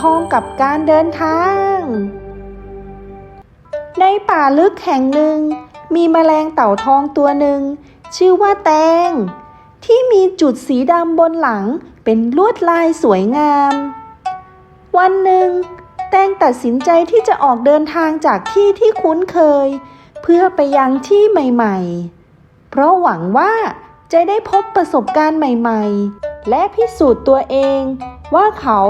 ทองกับการเดินทาง ในป่าลึกแห่งหนึ่ง มีแมลงเต่าทองตัวหนึ่ง ชื่อว่าแตง ที่มีจุดสีดำบนหลังเป็นลวดลายสวยงาม วันหนึ่ง แตงตัดสินใจที่จะออกเดินทางจากที่ที่คุ้นเคย เพื่อไปยังที่ใหม่ ๆ เพราะหวังว่าจะได้พบประสบการณ์ใหม่ ๆ และพิสูจน์ตัวเองว่าเขา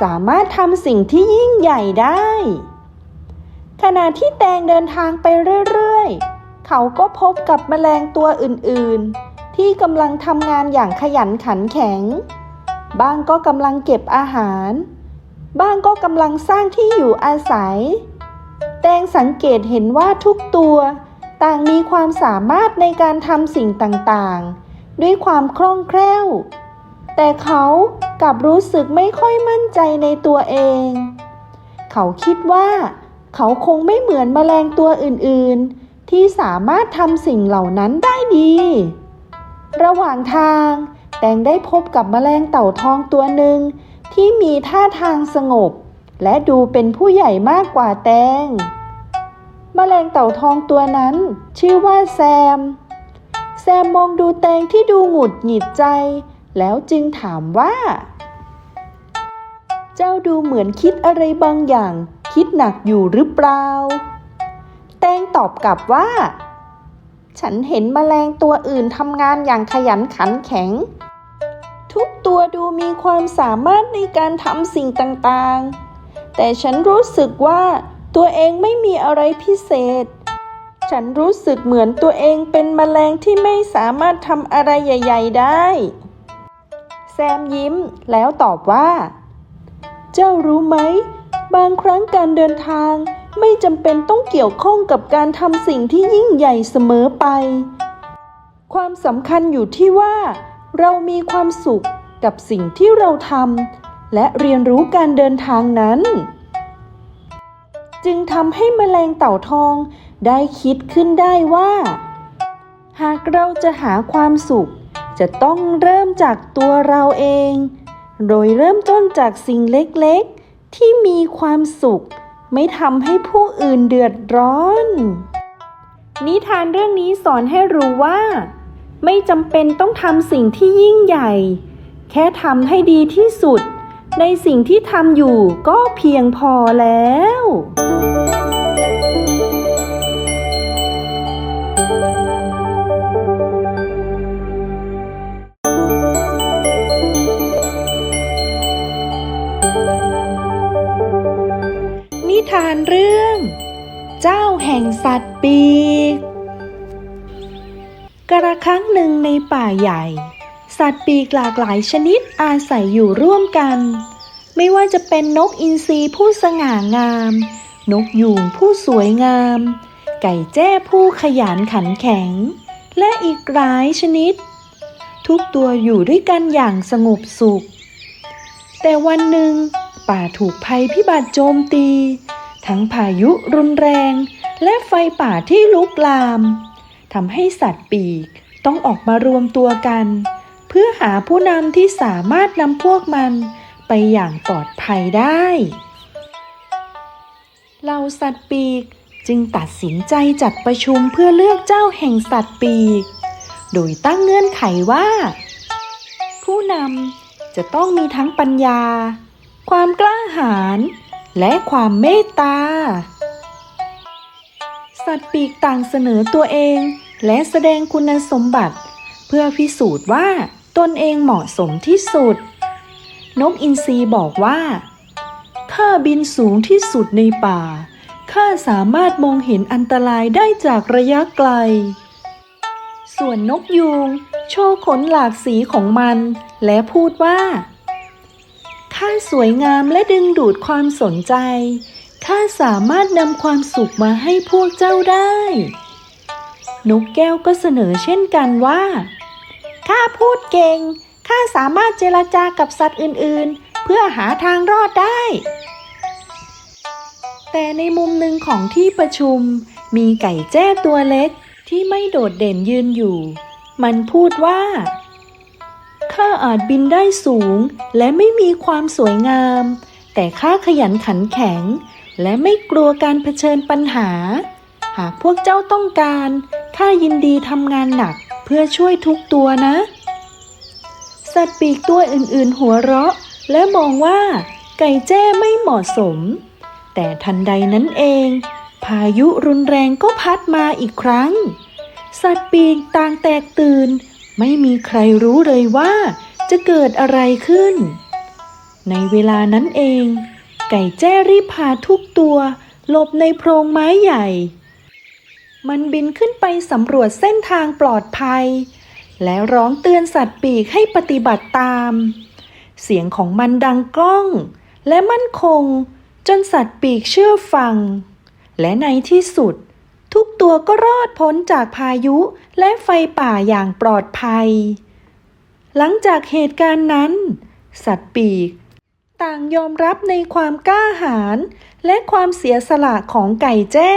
สามารถทำสิ่งที่ยิ่งใหญ่ได้ ขณะที่แตงเดินทางไปเรื่อยๆ เขาก็พบกับแมลงตัวอื่นๆ ที่กำลังทำงานอย่างขยันขันแข็ง บ้างก็กำลังเก็บอาหาร บ้างก็กำลังสร้างที่อยู่อาศัย แตงสังเกตเห็นว่าทุกตัว ต่างมีความสามารถในการทำสิ่งต่างๆ ด้วยความคล่องแคล่ว แต่เขากลับรู้สึกไม่ค่อยมั่นใจในตัวเอง เขาคิดว่า เขาคงไม่เหมือนแมลงตัวอื่นๆ ที่สามารถทำสิ่งเหล่านั้นได้ดี ระหว่างทาง แตงได้พบกับแมลงเต่าทองตัวหนึ่งที่มีท่าทางสงบ และดูเป็นผู้ใหญ่มากกว่าแตง แมลงเต่าทองตัวนั้น ชื่อว่าแซม แซมมองดูแตงที่ดูหงุดหงิดใจ แล้วจึงถามว่า เจ้าดูเหมือนคิดอะไรบางอย่าง คิดหนักอยู่หรือเปล่า แตงตอบกลับว่า ฉันเห็นแมลงตัวอื่นทำงานอย่างขยันขันแข็ง ทุกตัวดูมีความสามารถในการทำสิ่งต่างๆ แต่ฉันรู้สึกว่าตัวเองไม่มีอะไรพิเศษ ฉันรู้สึกเหมือนตัวเองเป็นแมลงที่ไม่สามารถทำอะไรใหญ่ ๆ ได้ แซมยิ้มแล้วตอบว่า เจ้ารู้ไหม บางครั้งการเดินทาง ไม่จำเป็นต้องเกี่ยวข้องกับการทำสิ่งที่ยิ่งใหญ่เสมอไป ความสำคัญอยู่ที่ว่า เรามีความสุขกับสิ่งที่เราทำและเรียนรู้การเดินทางนั้น จึงทำให้แมลงเต่าทองได้คิดขึ้นได้ว่า หากเราจะหาความสุข จะต้องเริ่มจากตัวเราเอง โดยเริ่มต้นจากสิ่งเล็กๆ ที่มีความสุข ไม่ทำให้ผู้อื่นเดือดร้อน นิทานเรื่องนี้สอนให้รู้ว่า ไม่จำเป็นต้องทำสิ่งที่ยิ่งใหญ่ แค่ทำให้ดีที่สุด ในสิ่งที่ทำอยู่ก็เพียงพอแล้ว ทานเรื่อง เจ้าแห่งสัตว์ปีก กระครั้งหนึ่งในป่าใหญ่ สัตว์ปีกหลากหลายชนิดอาศัยอยู่ร่วมกัน ไม่ว่าจะเป็นนกอินทรีผู้สง่างาม นกยูงผู้สวยงาม ไก่แจ้ผู้ขยันขันแข็ง และอีกหลายชนิด ทุกตัวอยู่ด้วยกันอย่างสงบสุข แต่วันหนึ่งป่าถูกภัยพิบัติโจมตี ทั้งพายุรุนแรง และไฟป่าที่ลุกลามทำให้สัตว์ปีกต้องออกมารวมตัวกัน เพื่อหาผู้นำที่สามารถนำพวกมันไปอย่างปลอดภัยได้เหล่าสัตว์ปีกจึงตัดสินใจจัดประชุมเพื่อเลือกเจ้าแห่งสัตว์ปีก โดยตั้งเงื่อนไขว่า ผู้นำจะต้องมีทั้งปัญญา ความกล้าหาญ และความเมตตา สัตว์ปีกต่างเสนอตัวเอง และแสดงคุณสมบัติ เพื่อพิสูจน์ว่าตนเองเหมาะสมที่สุด นกอินทรีบอกว่า ข้าบินสูงที่สุดในป่า ข้าสามารถมองเห็นอันตรายได้จากระยะไกล ส่วนนกยูง โชว์ขนหลากสีของมัน และพูดว่า ข้าสวยงามและดึงดูดความสนใจ ข้าสามารถนำความสุขมาให้พวกเจ้าได้ นกแก้วก็เสนอเช่นกันว่า ข้าพูดเก่ง ข้าสามารถเจรจากับสัตว์อื่น ๆ เพื่อหาทางรอดได้ แต่ในมุมหนึ่งของที่ประชุม มีไก่แจ้ตัวเล็กที่ไม่โดดเด่นยืนอยู่ มันพูดว่า ข้าอาจบินได้สูง และไม่มีความสวยงาม แต่ข้าขยันขันแข็ง และไม่กลัวการเผชิญปัญหา หากพวกเจ้าต้องการข้ายินดีทำงานหนักเพื่อช่วยทุกตัวนะ สัตว์ปีกตัวอื่นๆ หัวเราะ และมองว่า ไก่แจ้ไม่เหมาะสม แต่ทันใดนั้นเอง พายุรุนแรงก็พัดมาอีกครั้ง สัตว์ปีกต่างแตกตื่น ไม่มีใครรู้เลยว่าจะเกิดอะไรขึ้น ในเวลานั้นเอง ไก่แจ้รีบพาทุกตัวหลบในโพรงไม้ใหญ่ มันบินขึ้นไปสำรวจเส้นทางปลอดภัย และร้องเตือนสัตว์ปีกให้ปฏิบัติตาม เสียงของมันดังกล้อง และมั่นคง จนสัตว์ปีกเชื่อฟัง และในที่สุด ทุกตัวก็รอดพ้นจากพายุและไฟป่าอย่างปลอดภัย หลังจากเหตุการณ์นั้น สัตว์ปีก ต่างยอมรับในความกล้าหาญและความเสียสละของไก่แจ้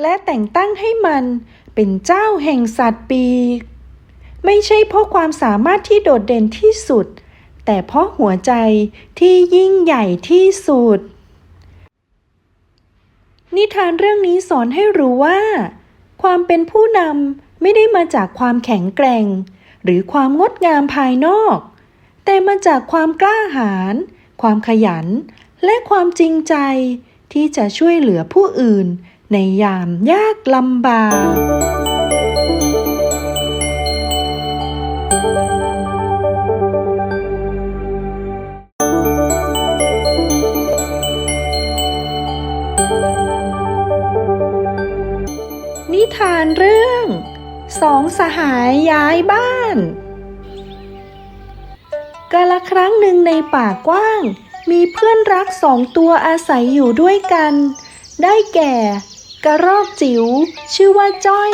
และแต่งตั้งให้มันเป็นเจ้าแห่งสัตว์ปีก ไม่ใช่เพราะความสามารถที่โดดเด่นที่สุด แต่เพราะหัวใจที่ยิ่งใหญ่ที่สุด นิทานเรื่องนี้สอนให้รู้ว่า ความเป็นผู้นำไม่ได้มาจากความแข็งแกร่ง หรือความงดงามภายนอก แต่มาจากความกล้าหาญความขยัน และความจริงใจที่จะช่วยเหลือผู้อื่นในยามยากลำบาก ทานเรื่องสองสหายย้ายบ้าน กาละครั้งหนึ่งในป่ากว้าง มีเพื่อนรักสองตัวอาศัยอยู่ด้วยกัน ได้แก่ กระรอกจิ๋วชื่อว่าจ้อย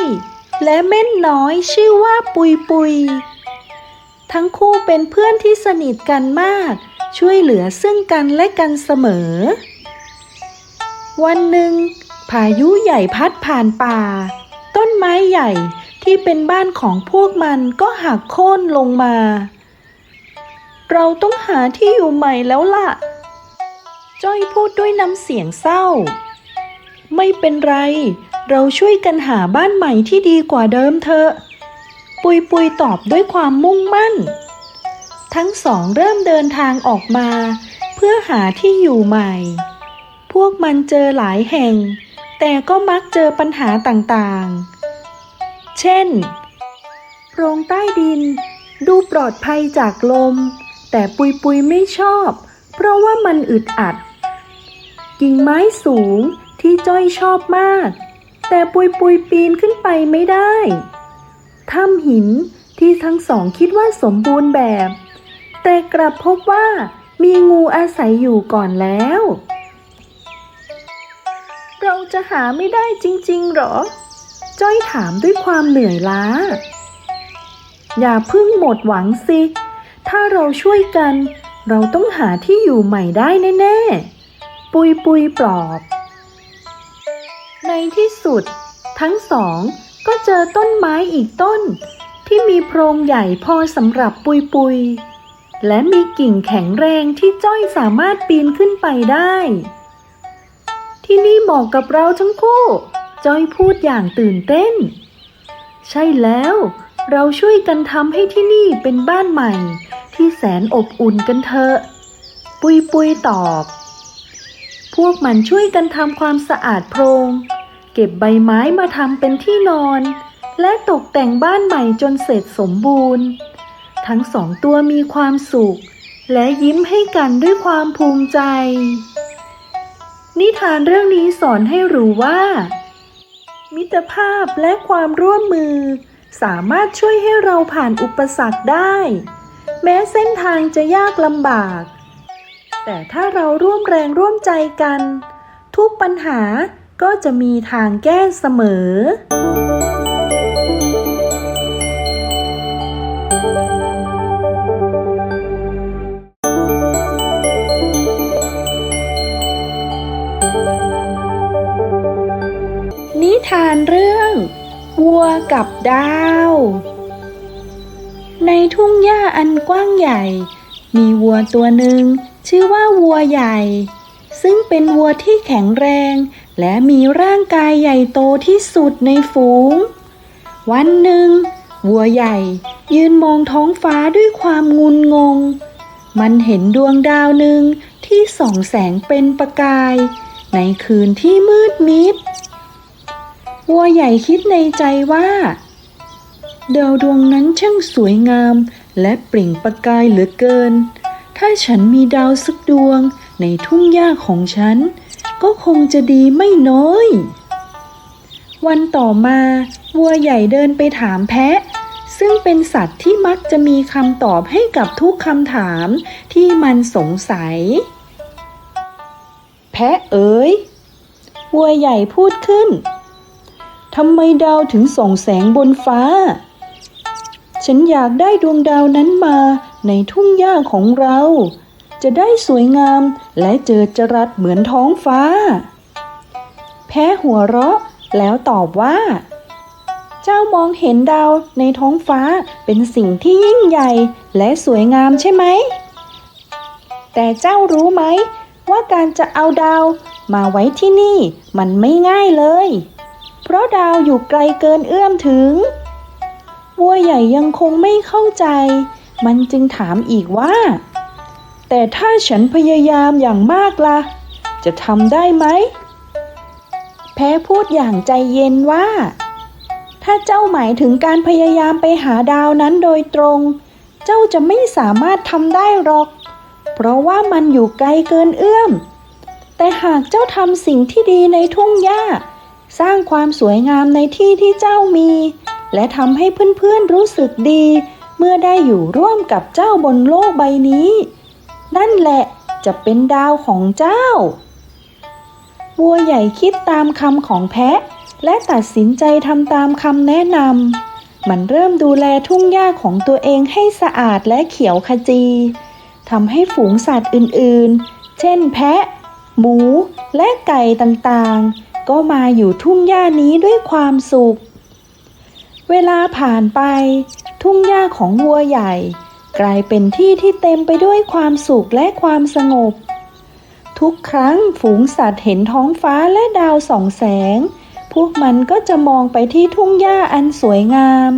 และเม่นน้อยชื่อว่าปุยปุย ทั้งคู่เป็นเพื่อนที่สนิทกันมาก ช่วยเหลือซึ่งกันและกันเสมอ วันหนึ่งพายุใหญ่พัดผ่านป่า ต้นไม้ใหญ่ที่เป็นบ้านของพวกมันก็หักโค่นลงมา เราต้องหาที่อยู่ใหม่แล้วล่ะ จ้อยพูดด้วยน้ำเสียงเศร้า ไม่เป็นไร เราช่วยกันหาบ้านใหม่ที่ดีกว่าเดิมเถอะ ปุยปุยตอบด้วยความมุ่งมั่น ทั้งสองเริ่มเดินทางออกมา เพื่อหาที่อยู่ใหม่ พวกมันเจอหลายแห่ง แต่ก็มักเจอปัญหาต่างๆ เช่น โพรงใต้ดิน ดูปลอดภัยจากลม แต่ปุยปุยไม่ชอบ เพราะว่ามันอึดอัด กิ่งไม้สูงที่จ้อยชอบมาก แต่ปุยปุยปีนขึ้นไปไม่ได้ถ้ำหินที่ทั้งสองคิดว่าสมบูรณ์แบบ แต่กลับพบว่ามีงูอาศัยอยู่ก่อนแล้ว เราจะหาไม่ได้จริงๆหรอ จ้อยถามด้วยความเหนื่อยล้า อย่าเพึ่งหมดหวังสิ ถ้าเราช่วยกัน เราต้องหาที่อยู่ใหม่ได้แน่ ๆ ปุยปุยปลอบ ในที่สุด ทั้งสองก็เจอต้นไม้อีกต้น ที่มีโพรงใหญ่พอสำหรับปุยปุย และมีกิ่งแข็งแรงที่จ้อยสามารถปีนขึ้นไปได้ ที่นี่เหมาะกับเราทั้งคู่ จ้อยพูดอย่างตื่นเต้น ใช่แล้ว เราช่วยกันทำให้ที่นี่เป็นบ้านใหม่ ที่แสนอบอุ่นกันเถอะ ปุยปุยตอบ พวกมันช่วยกันทำความสะอาดโพรง เก็บใบไม้มาทำเป็นที่นอน และตกแต่งบ้านใหม่จนเสร็จสมบูรณ์ ทั้งสองตัวมีความสุข และยิ้มให้กันด้วยความภูมิใจ นิทานเรื่องนี้สอนให้รู้ว่า มิตรภาพและความร่วมมือ สามารถช่วยให้เราผ่านอุปสรรคได้ แม้เส้นทางจะยากลำบาก แต่ถ้าเราร่วมแรงร่วมใจกัน ทุกปัญหาก็จะมีทางแก้เสมอ กับดาว ในทุ่งหญ้าอันกว้างใหญ่ มีวัวตัวหนึ่งชื่อว่าวัวใหญ่ ซึ่งเป็นวัวที่แข็งแรง และมีร่างกายใหญ่โตที่สุดในฝูง วันหนึ่ง วัวใหญ่ยืนมองท้องฟ้าด้วยความงุนงง มันเห็นดวงดาวหนึ่งที่ส่องแสงเป็นประกาย ในคืนที่มืดมิด วัวใหญ่คิดในใจว่าดาวดวงนั้นช่างสวยงามและเปล่งประกายเหลือเกิน ถ้าฉันมีดาวสักดวงในทุ่งหญ้าของฉัน ก็คงจะดีไม่น้อย วันต่อมาวัวใหญ่เดินไปถามแพะ ซึ่งเป็นสัตว์ที่มักจะมีคำตอบให้กับทุกคำถามที่มันสงสัย แพะเอ๋ยวัวใหญ่พูดขึ้น ทำไมดาวถึงส่องแสงบนฟ้า ฉันอยากได้ดวงดาวนั้นมาในทุ่งหญ้าของเรา จะได้สวยงามและเจิดจรัสเหมือนท้องฟ้า แพ้หัวเราะแล้วตอบว่า เจ้ามองเห็นดาวในท้องฟ้าเป็นสิ่งที่ยิ่งใหญ่และสวยงามใช่ไหม แต่เจ้ารู้ไหมว่าการจะเอาดาวมาไว้ที่นี่มันไม่ง่ายเลย เพราะดาวอยู่ไกลเกินเอื้อมถึง วัวใหญ่ยังคงไม่เข้าใจ มันจึงถามอีกว่า แต่ถ้าฉันพยายามอย่างมากละ่ะ จะทำได้ไหม แพ้พูดอย่างใจเย็นว่า ถ้าเจ้าหมายถึงการพยายามไปหาดาวนั้นโดยตรง เจ้าจะไม่สามารถทำได้หรอก เพราะว่ามันอยู่ไกลเกินเอื้อม แต่หากเจ้าทำสิ่งที่ดีในทุ่งหญ้า สร้างความสวยงามในที่ที่เจ้ามี และทำให้เพื่อนๆรู้สึกดี เมื่อได้อยู่ร่วมกับเจ้าบนโลกใบนี้ นั่นแหละจะเป็นดาวของเจ้า วัวใหญ่คิดตามคำของแพะ และตัดสินใจทำตามคำแนะนำ มันเริ่มดูแลทุ่งหญ้าของตัวเองให้สะอาดและเขียวขจีทำให้ฝูงสัตว์อื่นๆ เช่นแพะ หมู และไก่ต่างๆ ก็มาอยู่ทุ่งหญ้านี้ด้วยความสุข เวลาผ่านไป ทุ่งหญ้าของวัวใหญ่ กลายเป็นที่ที่เต็มไปด้วยความสุขและความสงบ ทุกครั้งฝูงสัตว์เห็นท้องฟ้าและดาวส่องแสง พวกมันก็จะมองไปที่ทุ่งหญ้าอันสวยงาม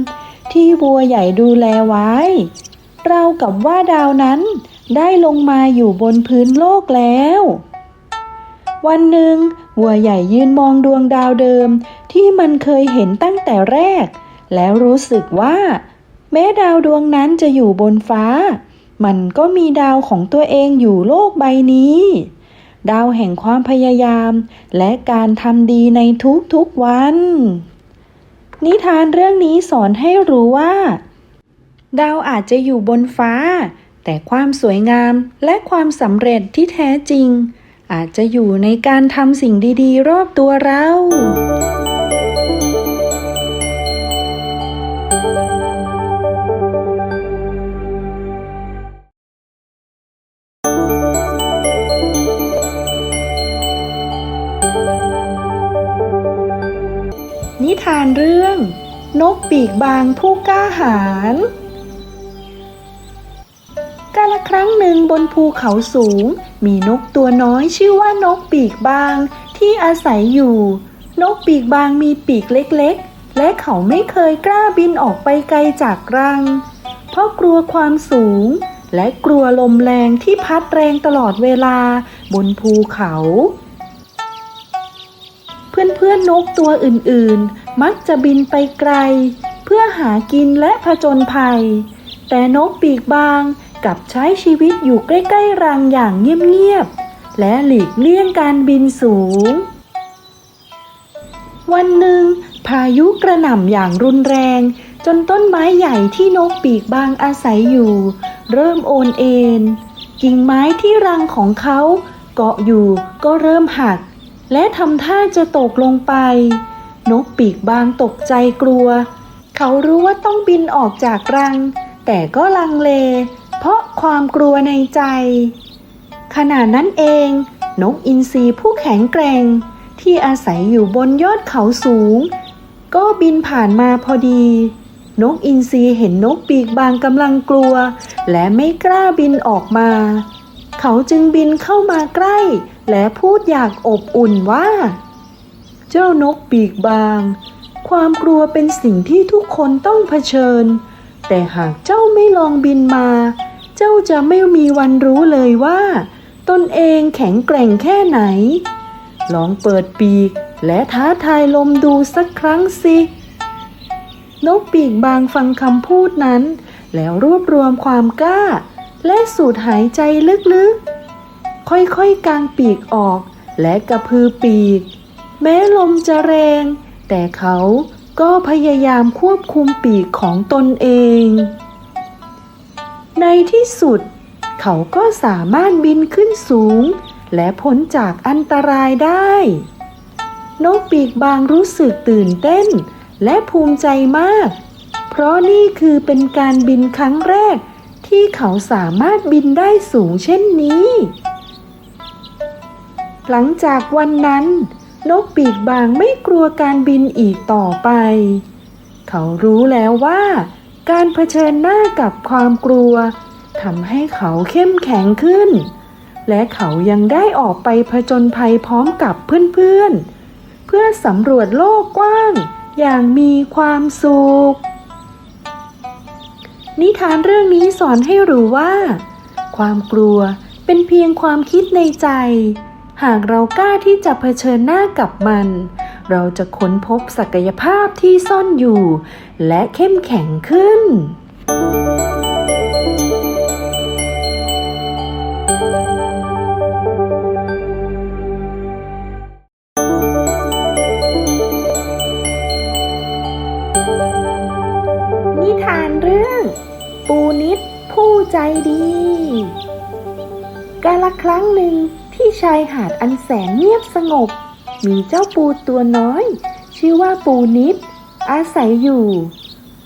ที่วัวใหญ่ดูแลไว้ เรากับว่าดาวนั้นได้ลงมาอยู่บนพื้นโลกแล้ว วันหนึ่งวัวใหญ่ยืนมองดวงดาวเดิม ที่มันเคยเห็นตั้งแต่แรก แล้วรู้สึกว่า แม้ดาวดวงนั้นจะอยู่บนฟ้า มันก็มีดาวของตัวเองอยู่โลกใบนี้ ดาวแห่งความพยายาม และการทำดีในทุกๆวัน นิทานเรื่องนี้สอนให้รู้ว่า ดาวอาจจะอยู่บนฟ้า แต่ความสวยงามและความสำเร็จที่แท้จริง อาจจะอยู่ในการทำสิ่งดีๆ รอบตัวเรานิทานเรื่อง นกปีกบางผู้กล้าหาญ นึ่งบนภูเขาสูง มีนกตัวน้อยชื่อว่านกปีกบาง ที่อาศัยอยู่ นกปีกบางมีปีกเล็กๆ และเขาไม่เคยกล้าบินออกไปไกลจากรัง เพราะกลัวความสูง และกลัวลมแรงที่พัดแรงตลอดเวลาบนภูเขา เพื่อนๆนกตัวอื่นๆ มักจะบินไปไกล เพื่อหากินและผจญภัย แต่นกปีกบาง กลับใช้ชีวิตอยู่ใกล้ๆรังอย่างเงียบๆ และหลีกเลี่ยงการบินสูง วันหนึ่ง พายุกระหน่ำอย่างรุนแรง จนต้นไม้ใหญ่ที่นกปีกบางอาศัยอยู่ เริ่มโอนเอ็นกิ่งไม้ที่รังของเขาเกาะอยู่ก็เริ่มหัก และทำท่าจะตกลงไป นกปีกบางตกใจกลัว เขารู้ว่าต้องบินออกจากรัง แต่ก็ลังเล เพราะความกลัวในใจ ขณะนั้นเอง นกอินทรีผู้แข็งแกร่ง ที่อาศัยอยู่บนยอดเขาสูง ก็บินผ่านมาพอดี นกอินทรีเห็นนกปีกบางกำลังกลัว และไม่กล้าบินออกมา เขาจึงบินเข้ามาใกล้ และพูดอยากอบอุ่นว่า เจ้านกปีกบาง ความกลัวเป็นสิ่งที่ทุกคนต้องเผชิญ แต่หากเจ้าไม่ลองบินมา เจ้าจะไม่มีวันรู้เลยว่า ตนเองแข็งแกร่งแค่ไหน ลองเปิดปีกและท้าทายลมดูสักครั้งสิ นกปีกบางฟังคำพูดนั้น แล้วรวบรวมความกล้า และสูดหายใจลึกๆ ค่อยๆกางปีกออก และกระพือปีก แม้ลมจะแรง แต่เขา ก็พยายามควบคุมปีกของตนเอง ในที่สุด เขาก็สามารถบินขึ้นสูง และพ้นจากอันตรายได้ นกปีกบางรู้สึกตื่นเต้น และภูมิใจมาก เพราะนี่คือเป็นการบินครั้งแรก ที่เขาสามารถบินได้สูงเช่นนี้ หลังจากวันนั้น นกปีกบางไม่กลัวการบินอีกต่อไป เขารู้แล้วว่า การเผชิญหน้ากับความกลัวทำให้เขาเข้มแข็งขึ้น และเขายังได้ออกไปผจญภัยพร้อมกับเพื่อนๆ เพื่อสำรวจโลกกว้าง อย่างมีความสุข นิทานเรื่องนี้สอนให้รู้ว่า ความกลัวเป็นเพียงความคิดในใจ หากเรากล้าที่จะเผชิญหน้ากับมัน เราจะค้นพบศักยภาพที่ซ่อนอยู่ และเข้มแข็งขึ้น นิทานเรื่อง ปูนิดผู้ใจดีกาละครั้งหนึ่งายหาดอันแสนเงียบสงบ มีเจ้าปูตัวน้อย ชื่อว่าปูนิด อาศัยอยู่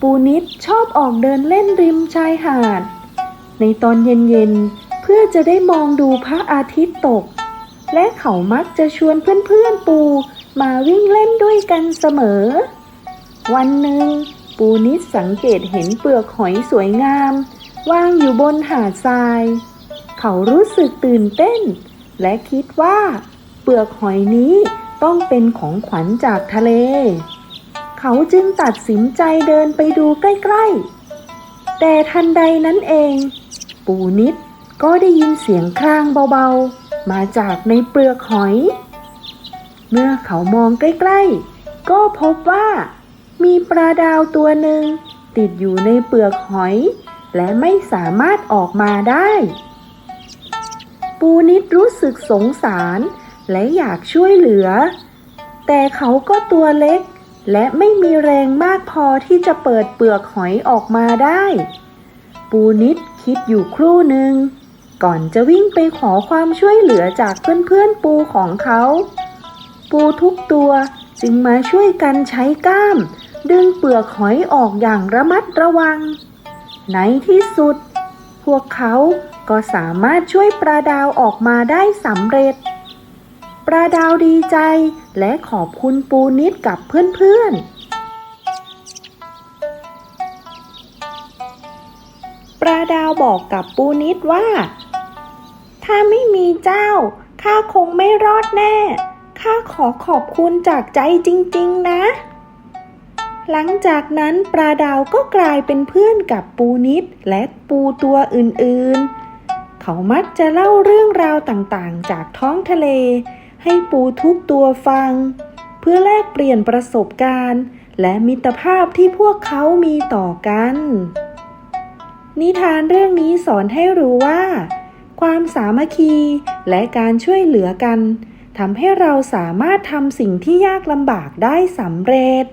ปูนิดชอบออกเดินเล่นริมชายหาด ในตอนเย็นๆ เพื่อจะได้มองดูพระอาทิตย์ตก และเขามักจะชวนเพื่อนๆปูมาวิ่งเล่นด้วยกันเสมอ วันหนึ่ง ปูนิดสังเกตเห็นเปลือกหอยสวยงาม วางอยู่บนหาดทราย เขารู้สึกตื่นเต้น และคิดว่า เปลือกหอยนี้ต้องเป็นของขวัญจากทะเล เขาจึงตัดสินใจเดินไปดูใกล้ๆ แต่ทันใดนั้นเอง ปูนิดก็ได้ยินเสียงครางเบาๆ มาจากในเปลือกหอย เมื่อเขามองใกล้ๆ ก็พบว่า มีปลาดาวตัวหนึ่งติดอยู่ในเปลือกหอย และไม่สามารถออกมาได้ ปูนิดรู้สึกสงสาร และอยากช่วยเหลือ แต่เขาก็ตัวเล็ก และไม่มีแรงมากพอที่จะเปิดเปลือกหอยออกมาได้ ปูนิดคิดอยู่ครู่หนึ่งก่อนจะวิ่งไปขอความช่วยเหลือจากเพื่อนๆปูของเขา ปูทุกตัวจึงมาช่วยกันใช้ก้าม ดึงเปลือกหอยออกอย่างระมัดระวัง ในที่สุด พวกเขา ก็สามารถช่วยปลาดาวออกมาได้สำเร็จ ปลาดาวดีใจและขอบคุณปูนิดกับเพื่อนๆปลาดาวบอกกับปูนิดว่า ถ้าไม่มีเจ้า ข้าคงไม่รอดแน่ ข้าขอขอบคุณจากใจจริง ๆ นะ หลังจากนั้นปลาดาวก็กลายเป็นเพื่อนกับปูนิดและปูตัวอื่น ๆ เขามักจะเล่าเรื่องราวต่างๆ จากท้องทะเล ให้ปูทุกตัวฟัง เพื่อแลกเปลี่ยนประสบการณ์ และมิตรภาพที่พวกเขามีต่อกัน นิทานเรื่องนี้สอนให้รู้ว่า ความสามัคคีและการช่วยเหลือกันทำให้เราสามารถทำสิ่งที่ยากลำบากได้สำเร็จ